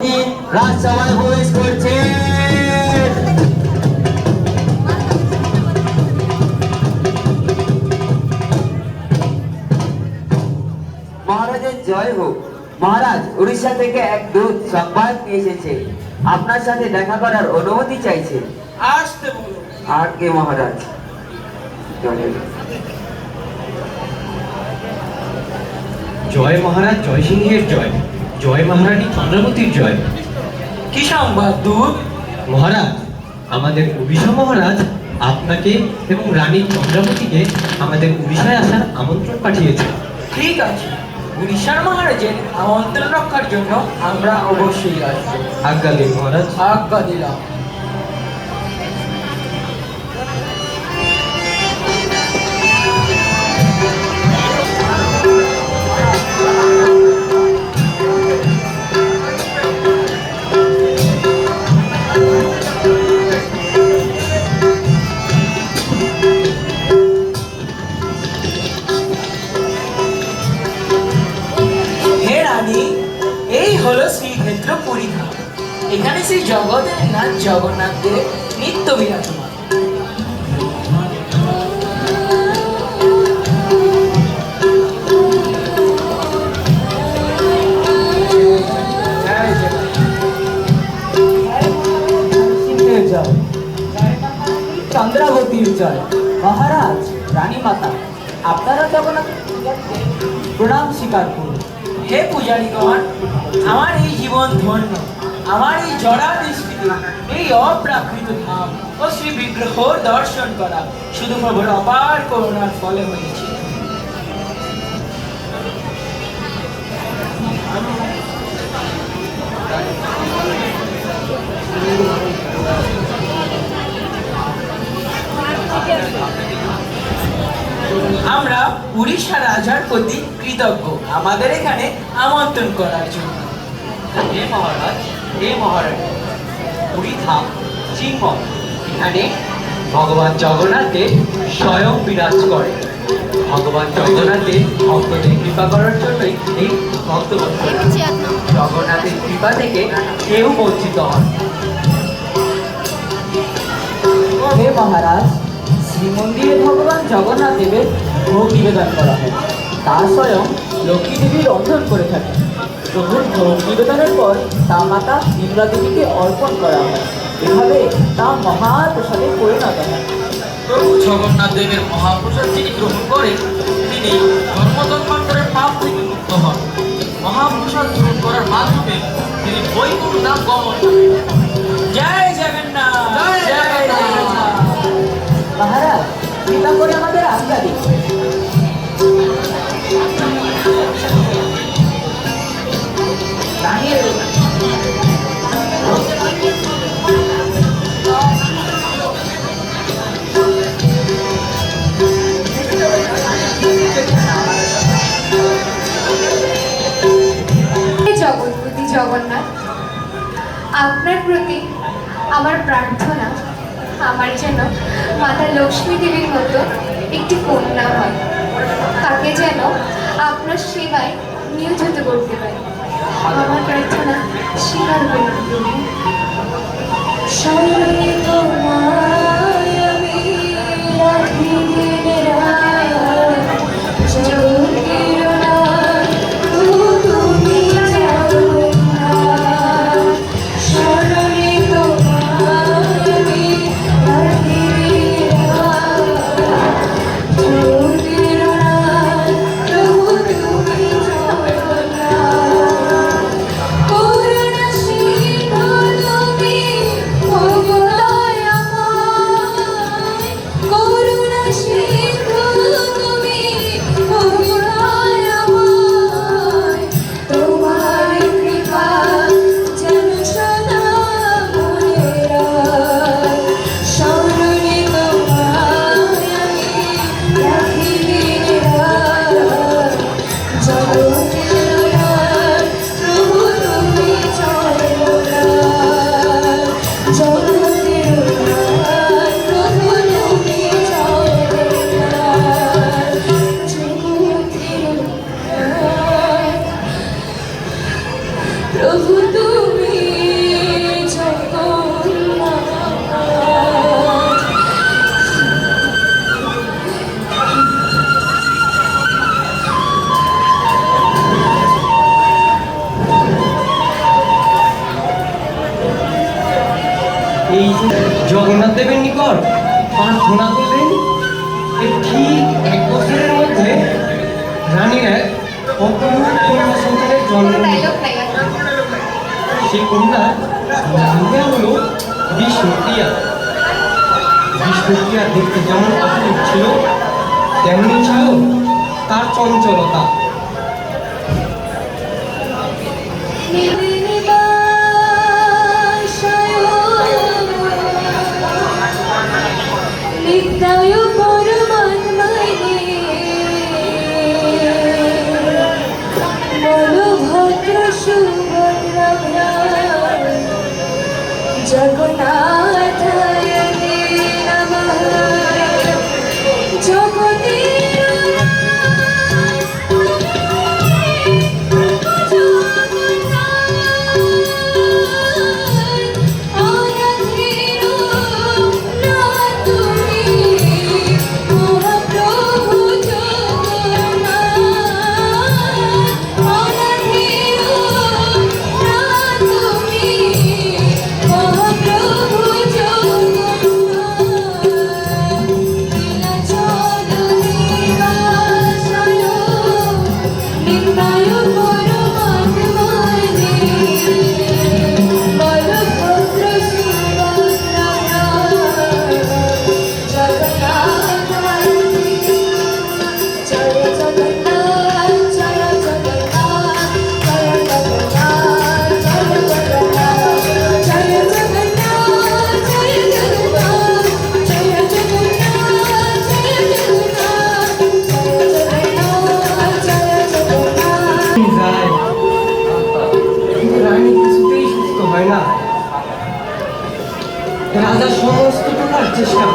রাজসভায় প্রবেশ করছে। মহারাজের জয় হোক। মহারাজ উড়িষ্যা থেকে এক দূত সংবাদ নিয়ে এসেছে। আপনার সাথে দেখা করার অনুমতি চাইছে। আসতে বলো আর কে মহারাজ? জয়। হোক। জয় মহারাজ জয়সিংহের জয়। জয় মহারানী চন্দ্রবতীর জয়। কি সংবাদ মহারাজ আমাদের উড়িষ্যা মহারাজ আপনাকে এবং রানী চন্দ্রাবতীকে আমাদের উড়িষ্যায় আসার আমন্ত্রণ পাঠিয়েছে। ঠিক আছে। উড়িষ্যার মহারাজের আমন্ত্রণ রক্ষার জন্য আমরা অবশ্যই আসব। আজ্ঞা দিন মহারাজ। আজ্ঞা দিলাম। জগতের নাথ জগন্নাথ দেব নিত্য বিরাজমান চন্দ্রাবতীর জয় মহারাজ রানী মাতা আপনারা জগন্নাথ প্রণাম স্বীকার করুন। হে পূজারীগণ, আমার এই জীবন ধন্য। আমার এই জড়া দৃষ্টিতে, এই অপ্রাকৃত ধাম ও শ্রী বিগ্রহ দর্শন করা শুধু প্রভুর অপার করুণার ফলে হয়েছে। আমরা উড়িষ্যা রাজার প্রতি কৃতজ্ঞ, আমাদের এখানে আমন্ত্রণ করার জন্য। হে মহারাজ হে এখানে ভগবান জগন্নাথের স্বয়ং বিরাজ করে। ভগবান জগন্নাথের ভক্তদের কৃপা করার জন্যই এই ভক্তবৎ জগন্নাথের কৃপা থেকে কেউ বঞ্চিত হয় হে মহারাজ, শ্রীমন্দিরে ভগবান জগন্নাথ দেবের ভোগ নিবেদন করা হয়। তা স্বয়ং লক্ষ্মী দেবী রন্ধন করে থাকেন। প্রভুর নিবেদনের পর তা মাতা বিমলা দেবীকে অর্পণ করা হয়। এভাবে তা মহাপ্রসাদে পরিণত হয়। প্রভু জগন্নাথ দেবের মহাপ্রসাদ যিনি গ্রহণ করেন তিনি জন্মজন্মান্তরের পাপ থেকে মুক্ত হন। মহাপ্রসাদ গ্রহণ করার মাধ্যমে তিনি বৈকুণ্ঠ ধাম গমন করেন। জয় জগন্নাথ! মহারাজ কৃপা করে আমাদের আজ্ঞা জগন্নাথ, আপনার প্রতি আমার প্রার্থনা, আমার যেন মাতা লক্ষ্মী দেবীর মতো একটি কন্যা হয়। তাকে যেন আপনার সেবায় নিয়োজিত করতে পারি। আমার প্রার্থনা স্বীকার করুন প্রভু স্মরণে প্রার্থনা করলেন এই ঠিক এক বছরের মধ্যে রানীর কন্যা সন্তানের জন্ম আর। সেই কন্যা নামটা হলো বিষ্ণুপ্রিয়া বিষ্ণুপ্রিয়া দেখতে যেমন অপরূপ ছিল তেমনি ছিল তার চঞ্চলতা। 像句那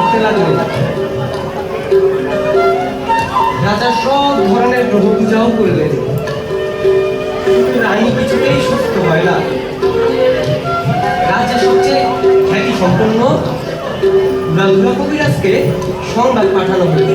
চেষ্টা করতে লাগলেন রাজা সব ধরনের গ্রহ পূজাও করলেন কিন্তু রানী কিছুতেই সুস্থ হয় না। রাজা সবচেয়ে খ্যাতি সম্পন্ন ব্রাহ্মণ কবিরাজকে সংবাদ পাঠানো হলো।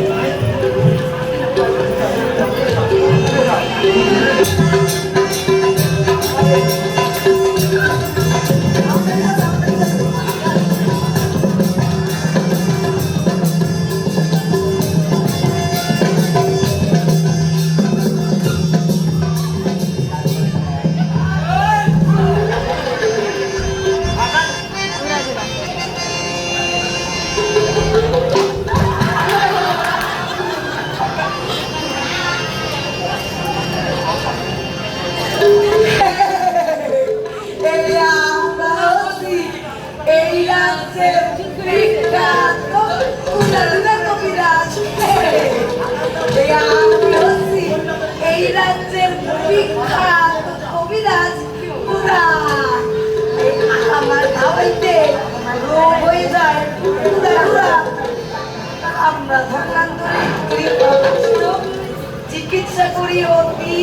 চিকিৎসা করি অতি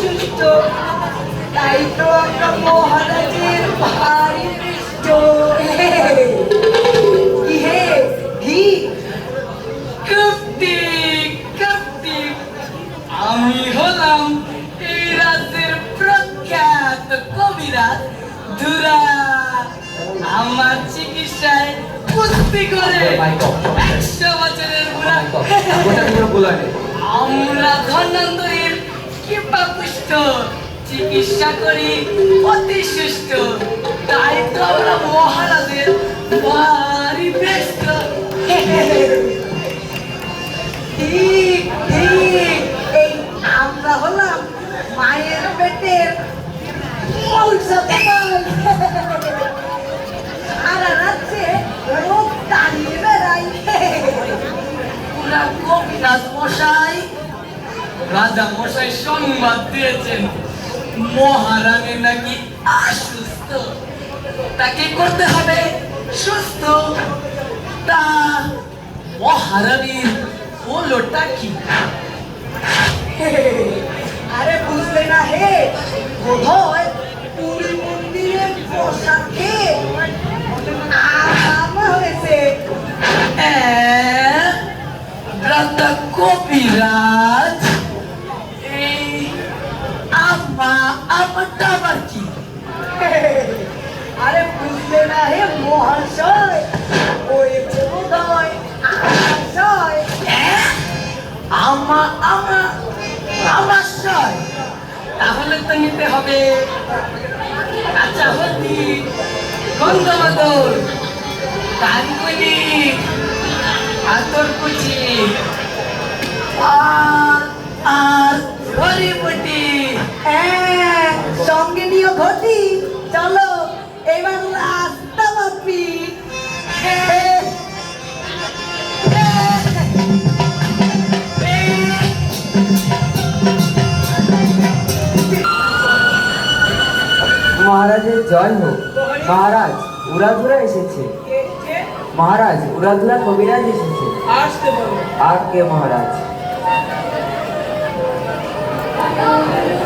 সুস্থ। তাই তো আমরা মহারাজের ভারী পৃষ্ঠ কি হে ঘি। কার্তিক কার্তিক আমি হলাম এই রাজ্যের প্রখ্যাত কবিরাজ ধুরা আমার চিকিৎসায় পুষ্টি করে একশো বছরের বুড়া। আমরা ধন্বন্তরীর কৃপা পুষ্ট চিকিৎসা করি, অতি সুস্থ। তাই তো আমরা মহারাজের ভারী ব্যস্ত। ঠিক ঠিক। এই আমরা হলাম মায়ের পেটের মৌসুমাল পুরা কবিরাজ মশাই রাজা মশাই সংবাদ দিয়েছেন মহারানী নাকি অসুস্থ? তাকে করতে হবে সুস্থ। তা মহারানীর হলোটা কি? আরে বুঝলে না হে বোধহয় পুরী মন্দিরে প্রসাদ একটা কবিরাজ। এই আম্মা আমারটা আবার কি? আরে বুঝলে না হে মহাশয় ওই বোধয় আমাশয় আমা আমা আমাশয় তাহলে তো নিতে হবে। আচ্ছা, কাঁচা হতি গন্ধবদল কানকুলি আতর কুচি। আর আর ভরিপুটি হ্যাঁ, চলো মহারাজের জয় হোক। মহারাজ উড়াধুরা এসেছে। মহারাজ উড়াধুরা কবিরাজ এসেছে। আর কে মহারাজ? Thank you.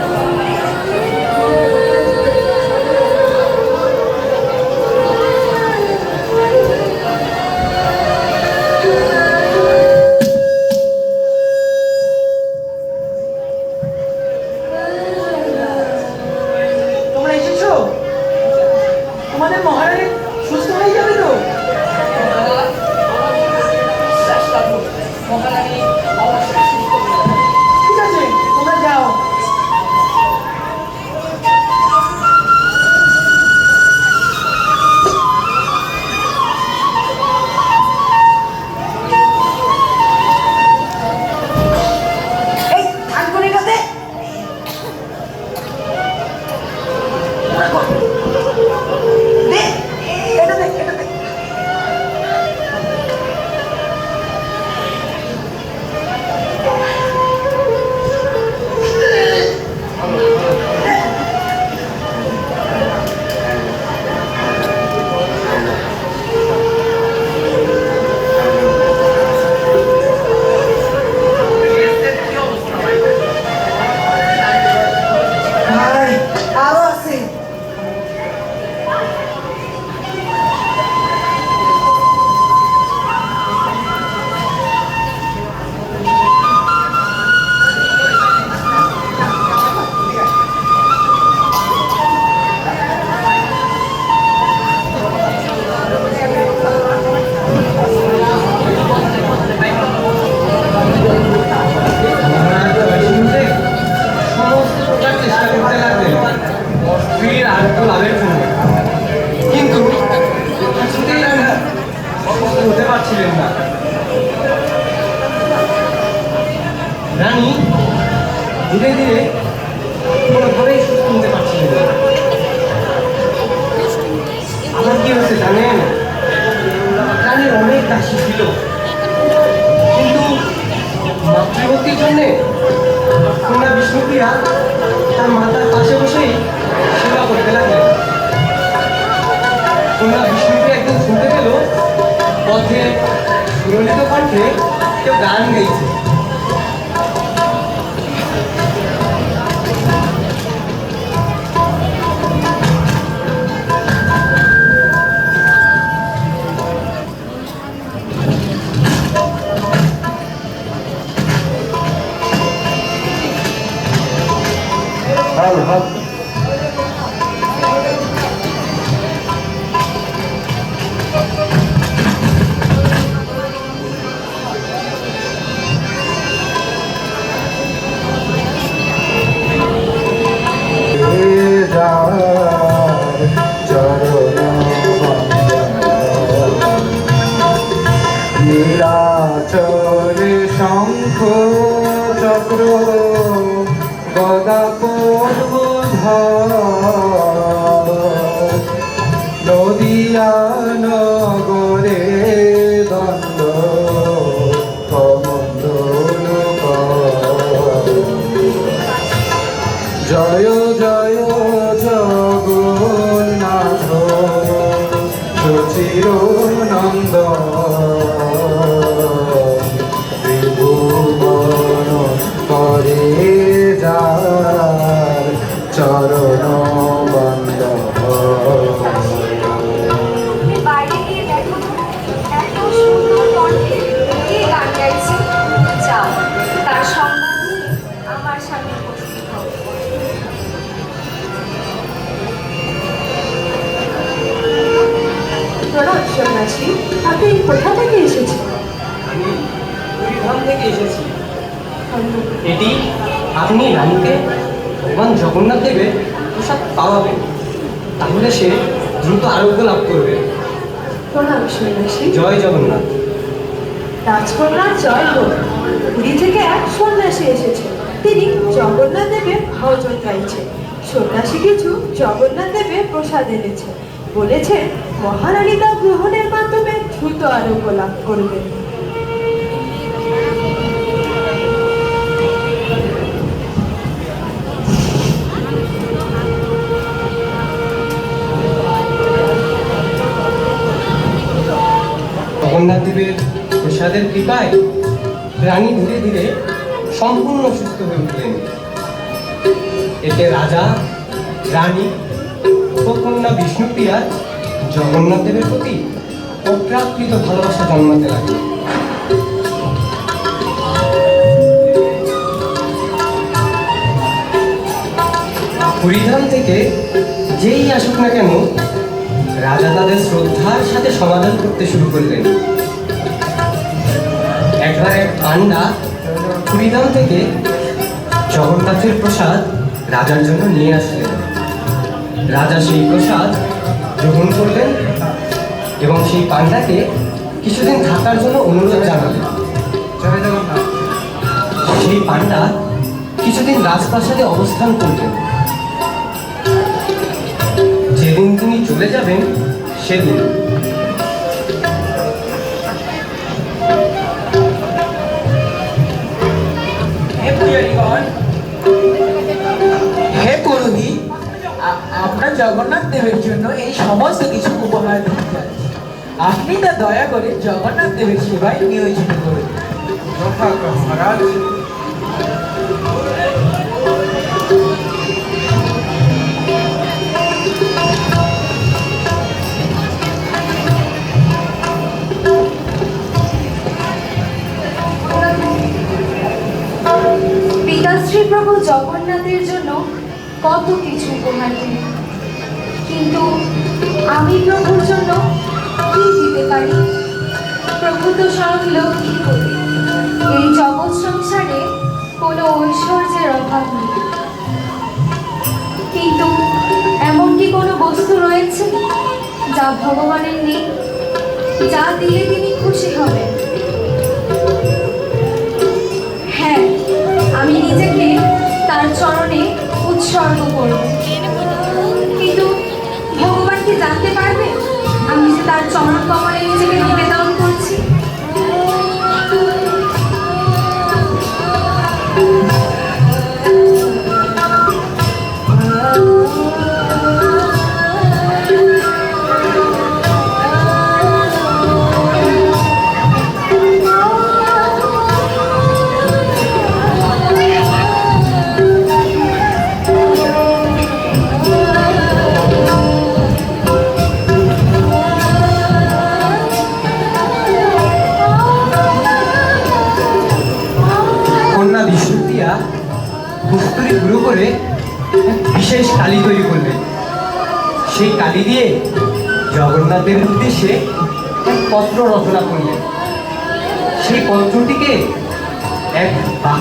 ました。জয় জয় জগন্নাথ। সচির কোথাও থেকে এসেছি? এটি আপনি রানীকে ভগবান জগন্নাথ দেবের প্রসাদ পাওয়াবেন। তাহলে সে দ্রুত আরোগ্য লাভ করবে। জয় জগন্নাথ। রাজকন্যা, জয় হোক। পুরী থেকে এক সন্ন্যাসী এসেছে। তিনি জগন্নাথ দেবের ভাওজন গাইছে। সন্ন্যাসী কিছু জগন্নাথ দেবের প্রসাদ এনেছে। বলেছে মহারানী তা গ্রহণের মাধ্যমে দ্রুত আরোগ্য লাভ করবেন। জগন্নাথ প্রসাদের কৃপায় রানী ধীরে ধীরে সম্পূর্ণ সুস্থ হয়ে উঠলেন। এতে রাজা, রানী ও কন্যা বিষ্ণুপ্রিয়ার জগন্নাথ দেবের প্রতি অপ্রাকৃত ভালোবাসা জন্মাতে লাগল হরিধাম থেকে যেই আসুক না কেন, রাজা তাদের শ্রদ্ধার সাথে সমাধান করতে শুরু করলেন। একবার এক পান্ডা হরিধাম থেকে জগন্নাথের প্রসাদ রাজার জন্য নিয়ে আসলেন। রাজা সেই প্রসাদ গ্রহণ করলেন এবং সেই পান্ডাকে কিছুদিন থাকার জন্য অনুরোধ জানালেন। সেই পান্ডা কিছুদিন রাজপ্রাসাদে অবস্থান করবেন যেদিন তিনি চলে যাবেন, সেদিন হে পুরোহিত আমরা জগন্নাথ দেবের জন্য এই সমস্ত কিছু উপহার দিতে চাই আপনি তা দয়া করে জগন্নাথ দেবের সেবায় নিয়োজিত করুন। পিতাশ্রী প্রভু জগন্নাথের জন্য কত কিছু উপহার দিলেন। কিন্তু আমি প্রভুর জন্য কি দিতে পারি? প্রভু তো স্বয়ং লক্ষ্মী করি এই জগৎ সংসারে কোনো ঐশ্বর্যের অভাব নেই। কিন্তু এমন কি কোনো বস্তু রয়েছে যা ভগবানের নেই, যা দিলে তিনি খুশি হবেন? উৎসর্গ করব। কিন্তু ভগবান কি জানতে পারবে? আমি যে তার চরণ কমলে নিজেকে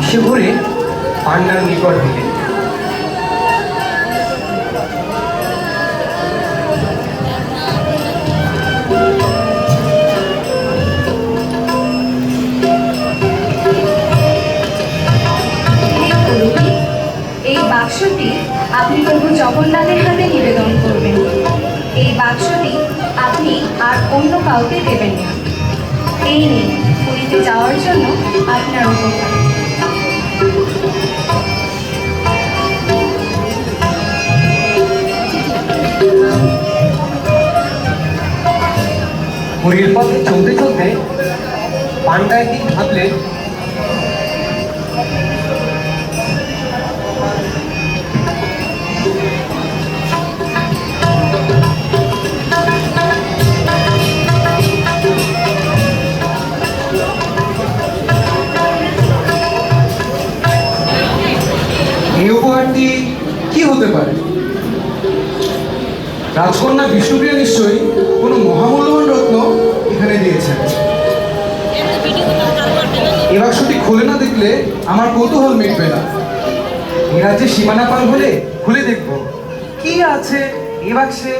বাক্সে ভরে পান্ডার নিকট দিলেন বাক্সটি আপনি প্রভু জগন্নাথের হাতে নিবেদন করবেন। এই বাক্সটি আপনি আর অন্য কাউকে দেবেন না। এই নিন, পুরীতে যাওয়ার জন্য আপনার উপকার। পুরীর পথে চলতে চলতে পান্ডা একদিন ভাবলেন কি হতে পারে? রাজকন্যা বিষ্ণুপ্রিয়া নিশ্চয়ই এবার শুধু খুলে না দেখলে আমার কৌতূহল মিটবে না। যে সীমানা পার হলে খুলে দেখব। কি আছে? এবার সে